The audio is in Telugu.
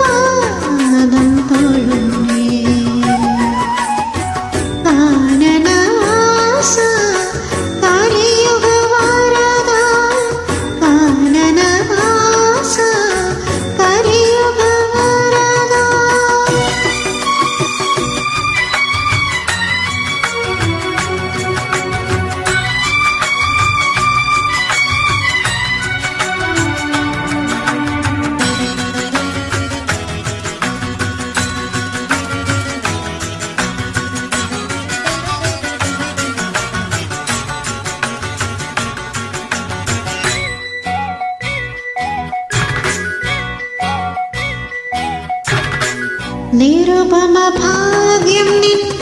Oh. నిరుపమ భాగ్యం నిన్ను